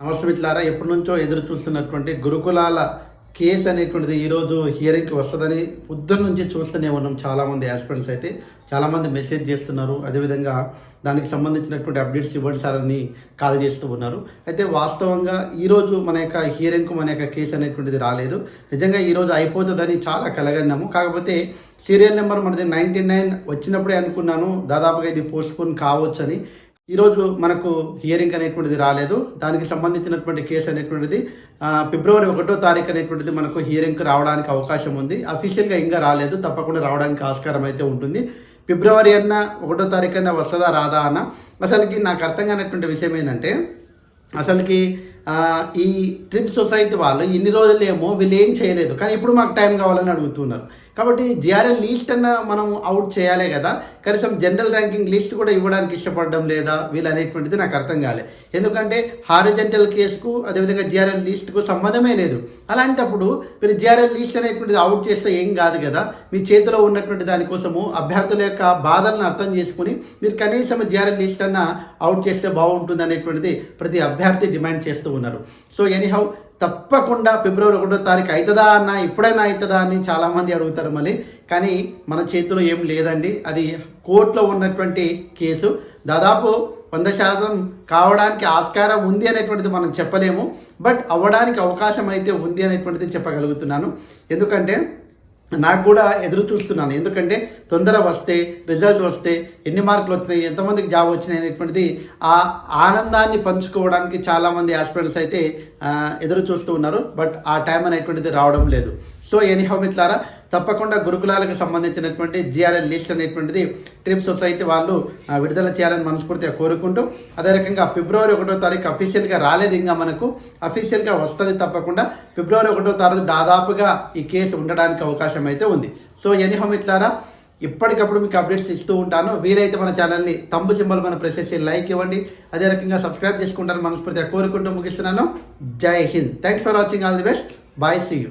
నమస్తే మిత్రులారా ఎప్పటి నుంచో ఎదురు చూస్తున్నటువంటి గురుకులాల కేసు అనేటువంటిది ఈరోజు హియరింగ్కి వస్తుందని పొద్దున్న నుంచి చూస్తూనే ఉన్నాం చాలామంది ఆస్పిరెంట్స్ అయితే. చాలామంది మెసేజ్ చేస్తున్నారు. అదేవిధంగా దానికి సంబంధించినటువంటి అప్డేట్స్ ఇవ్వండి సార్ అని కాల్ చేస్తూ ఉన్నారు. అయితే వాస్తవంగా ఈరోజు మన యొక్క హియరింగ్కు మన యొక్క కేసు అనేటువంటిది రాలేదు. నిజంగా ఈరోజు అయిపోతుందని చాలా కలగన్నాము. కాకపోతే సీరియల్ నెంబర్ మనది నైంటీ నైన్ వచ్చినప్పుడే అనుకున్నాను. దాదాపుగా ఇది పోస్ట్పోన్ కావచ్చని ఈరోజు మనకు హియరింగ్ అనేటువంటిది రాలేదు. దానికి సంబంధించినటువంటి కేసు అనేటువంటిది ఫిబ్రవరి ఒకటో తారీఖు అనేటువంటిది మనకు హియరింగ్కి రావడానికి అవకాశం ఉంది. అఫీషియల్గా ఇంకా రాలేదు. తప్పకుండా రావడానికి ఆస్కారం అయితే ఉంటుంది. ఫిబ్రవరి అన్న ఒకటో తారీఖు అన్న వస్తుందా రాదా అన్న? అసలుకి నాకు అర్థం కానటువంటి విషయం ఏంటంటే అసలుకి ఈ ట్రిప్ సొసైటీ వాళ్ళు ఇన్ని రోజులేమో వీళ్ళు ఏం చేయలేదు. కానీ ఇప్పుడు మాకు టైం కావాలని అడుగుతున్నారు. కాబట్టి జిఆర్ఎల్ లీస్ట్ అన్న మనం అవుట్ చేయాలి కదా. కనీసం జనరల్ ర్యాంకింగ్ లిస్ట్ కూడా ఇవ్వడానికి ఇష్టపడడం లేదా వీళ్ళు అనేటువంటిది నాకు అర్థం కాలే. ఎందుకంటే హారిజెంటల్ కేసుకు అదేవిధంగా జిఆర్ఎల్ లిస్ట్కు సంబంధమే లేదు. అలాంటప్పుడు మీరు జిఆర్ఎల్ లిస్ట్ అనేటువంటిది అవుట్ చేస్తే ఏం కాదు కదా. మీ చేతిలో ఉన్నటువంటి దానికోసము అభ్యర్థుల యొక్క బాధలను అర్థం చేసుకుని మీరు కనీసం జిఆర్ఎల్ లిస్ట్ అన్న అవుట్ చేస్తే బాగుంటుంది అనేటువంటిది ప్రతి అభ్యర్థి డిమాండ్ చేస్తూ ఉన్నారు. సో ఎనీహౌ తప్పకుండా ఫిబ్రవరి ఒకటో తారీఖు అవుతుందా అన్న ఇప్పుడైనా అవుతుందా అని చాలామంది అడుగుతారు మళ్ళీ. కానీ మన చేతిలో ఏం లేదండి. అది కోర్టులో ఉన్నటువంటి కేసు. దాదాపు వంద శాతం కావడానికి ఆస్కారం ఉంది అనేటువంటిది మనం చెప్పలేము. బట్ అవ్వడానికి అవకాశం అయితే ఉంది అనేటువంటిది చెప్పగలుగుతున్నాను. ఎందుకంటే నాకు కూడా ఎదురు చూస్తున్నాను. ఎందుకంటే తొందర వస్తే రిజల్ట్ వస్తే ఎన్ని మార్కులు వచ్చినాయి ఎంతమందికి జాబ్ వచ్చినాయి అనేటువంటిది ఆ ఆనందాన్ని పంచుకోవడానికి చాలామంది ఆస్పిరెంట్స్ అయితే ఎదురు చూస్తూ ఉన్నారు. బట్ ఆ టైం అనేటువంటిది రావడం లేదు. సో ఎనీహౌ మిత్రులారా తప్పకుండా గురుకులాలకు సంబంధించినటువంటి జిఆర్ఎల్ లిస్ట్ అనేటువంటిది ట్రిప్ సొసైటీ వాళ్ళు విడుదల చేయాలని మనస్ఫూర్తిగా కోరుకుంటూ అదే రకంగా ఫిబ్రవరి ఒకటో తారీఖు అఫీషియల్గా రాలేదు ఇంకా మనకు. అఫీషియల్గా వస్తుంది తప్పకుండా. ఫిబ్రవరి ఒకటో తారీఖు దాదాపుగా ఈ కేసు ఉండడానికి అవకాశం అయితే ఉంది. సో ఎనీహౌ మిత్రులారా ఇప్పటికప్పుడు మీకు అప్డేట్స్ ఇస్తూ ఉంటాను. వీలైతే మన ఛానల్ని తంబు సింబల్ మన ప్రెస్ చేసి లైక్ ఇవ్వండి. అదే రకంగా సబ్స్క్రైబ్ చేసుకుంటారని మనస్ఫూర్తిగా కోరుకుంటూ ముగిస్తున్నాను. Jai Hind. Thanks for watching all the best bye see you